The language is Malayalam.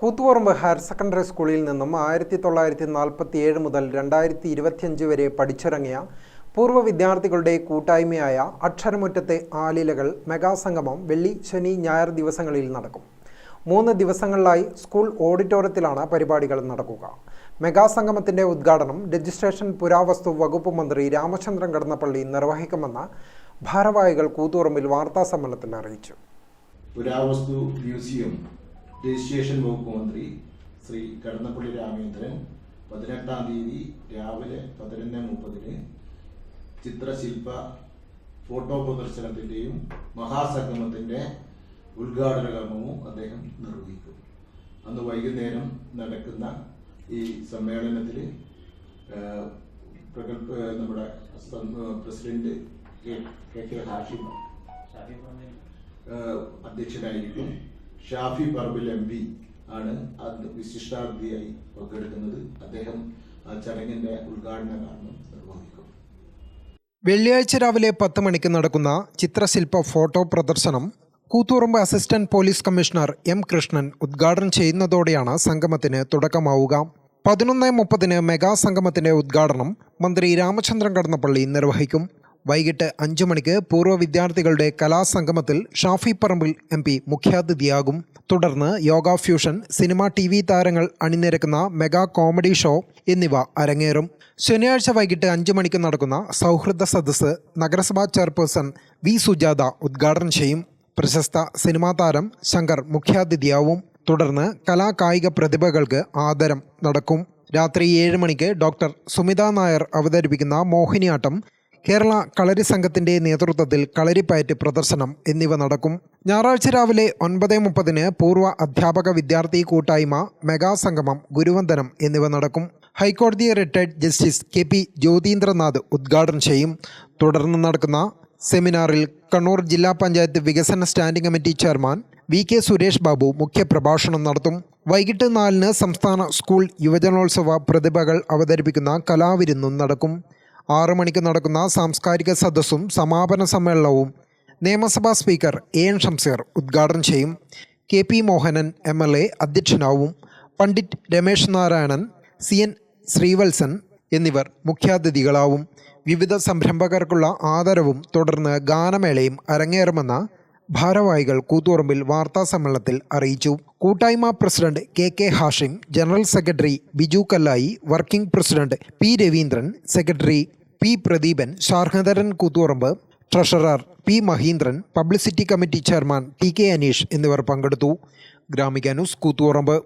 കൂത്തുപറമ്പ് ഹയർ സെക്കൻഡറി സ്കൂളിൽ നിന്നും ആയിരത്തി തൊള്ളായിരത്തി നാൽപ്പത്തി ഏഴ് മുതൽ രണ്ടായിരത്തി ഇരുപത്തിയഞ്ച് വരെ പഠിച്ചിറങ്ങിയ പൂർവ വിദ്യാർത്ഥികളുടെ കൂട്ടായ്മയായ അക്ഷരമുറ്റത്തെ ആലിലകൾ മെഗാസംഗമം വെള്ളി ശനി ഞായർ ദിവസങ്ങളിൽ നടക്കും. മൂന്ന് ദിവസങ്ങളിലായി സ്കൂൾ ഓഡിറ്റോറിയത്തിലാണ് പരിപാടികൾ നടക്കുക. മെഗാസംഗമത്തിന്റെ ഉദ്ഘാടനം രജിസ്ട്രേഷൻ പുരാവസ്തു വകുപ്പ് മന്ത്രി രാമചന്ദ്രൻ കടന്നപ്പള്ളി നിർവഹിക്കുമെന്ന് ഭാരവാഹികൾ കൂത്തുപറമ്പിൽ വാർത്താസമ്മേളനത്തിൽ അറിയിച്ചു. പുരാവസ്തു മ്യൂസിയം രജിസ്ട്രേഷൻ വകുപ്പ് മന്ത്രി ശ്രീ കടന്നപ്പള്ളി രാമേന്ദ്രൻ പതിനെട്ടാം തീയതി രാവിലെ പതിനൊന്ന് മുപ്പതിന് ചിത്രശില്പ ഫോട്ടോ പ്രദർശനത്തിന്റെയും മഹാസംഗമത്തിന്റെ ഉദ്ഘാടന കർമ്മവും അദ്ദേഹം നിർവഹിക്കും. അന്ന് വൈകുന്നേരം നടക്കുന്ന ഈ സമ്മേളനത്തിൽ പ്രഗത്ഭ നമ്മുടെ പ്രസിഡന്റ് കെ കെ ഹാഷിം അധ്യക്ഷനായിരിക്കും. ഷാഫി പറമ്പിൽ എം പി ആണ് അത് വിശിഷ്ടാതിഥിയായി പങ്കെടുക്കുന്നത്. അദ്ദേഹം ആ ചടങ്ങിന്റെ ഉദ്ഘാടന കാരണം നിർവഹിക്കും. വെള്ളിയാഴ്ച രാവിലെ പത്ത് മണിക്ക് നടക്കുന്ന ചിത്രശില്പ ഫോട്ടോ പ്രദർശനം Koothuparamba assistant police commissioner M Krishnan ഉദ്ഘാടനം ചെയ്യുന്നതോടെയാണ് സംഗമത്തിന് തുടക്കമാവുക. പതിനൊന്ന് മുപ്പതിന് മെഗാ സംഗമത്തിന്റെ ഉദ്ഘാടനം മന്ത്രി രാമചന്ദ്രൻ കടന്നപ്പള്ളി നിർവഹിക്കും. വൈകിട്ട് അഞ്ചു മണിക്ക് പൂർവ വിദ്യാർത്ഥികളുടെ കലാസംഗമത്തിൽ ഷാഫി പറമ്പിൽ എം പി മുഖ്യാതിഥിയാകും. തുടർന്ന് yoga fusion cinema T V താരങ്ങൾ അണിനിരക്കുന്ന മെഗാ കോമഡി ഷോ എന്നിവ അരങ്ങേറും. ശനിയാഴ്ച വൈകിട്ട് അഞ്ചു മണിക്ക് നടക്കുന്ന സൗഹൃദ സദസ്സ് നഗരസഭാ ചെയർപേഴ്സൺ വി സുജാത ഉദ്ഘാടനം ചെയ്യും. പ്രശസ്ത സിനിമാ താരം ശങ്കർ മുഖ്യാതിഥിയാവും. തുടർന്ന് കലാകായിക പ്രതിഭകൾക്ക് ആദരം നടക്കും. രാത്രി ഏഴ് മണിക്ക് ഡോക്ടർ സുമിത നായർ അവതരിപ്പിക്കുന്ന മോഹിനിയാട്ടം കേരള കളരി സംഘത്തിന്റെ നേതൃത്വത്തിൽ കളരിപ്പയറ്റ് പ്രദർശനം എന്നിവ നടക്കും. ഞായറാഴ്ച രാവിലെ ഒൻപത് മുപ്പതിന് പൂർവ അധ്യാപക വിദ്യാർത്ഥി കൂട്ടായ്മ മെഗാ സംഗമം ഗുരുവന്ദനം എന്നിവ നടക്കും. ഹൈക്കോടതി retired justice K P Jyotheendranath ഉദ്ഘാടനം ചെയ്യും. തുടർന്ന് നടക്കുന്ന സെമിനാറിൽ കണ്ണൂർ ജില്ലാ പഞ്ചായത്ത് വികസന standing committee chairman V K Suresh Babu മുഖ്യപ്രഭാഷണം നടത്തും. വൈകിട്ട് നാലിന് സംസ്ഥാന സ്കൂൾ യുവജനോത്സവ പ്രതിഭകൾ അവതരിപ്പിക്കുന്ന കലാവിരുന്നും നടക്കും. ആറു മണിക്ക് നടക്കുന്ന സാംസ്കാരിക സദസ്സും സമാപന സമ്മേളനവും നിയമസഭാ സ്പീക്കർ എ എൻ ഷംസീർ ഉദ്ഘാടനം ചെയ്യും. K P Mohanan M L A അധ്യക്ഷനാവും. Pandit Ramesh Narayanan C N Sreevalsan എന്നിവർ മുഖ്യാതിഥികളാവും. വിവിധ സംരംഭകർക്കുള്ള ആദരവും തുടർന്ന് ഗാനമേളയും അരങ്ങേറുമെന്ന് ഭാരവാഹികൾ കൂത്തുപറമ്പിൽ വാർത്താസമ്മേളനത്തിൽ അറിയിച്ചു. കൂട്ടായ്മ president K K Hashim general secretary Biju Kallayi working president P Raveendran secretary P Pradeepan Sarngadharan Koothuparamba treasurer P Maheendran publicity committee chairman T K Aneesh എന്നിവർ പങ്കെടുത്തു. ഗ്രാമിക ന്യൂസ് കൂത്തുപറമ്പ്.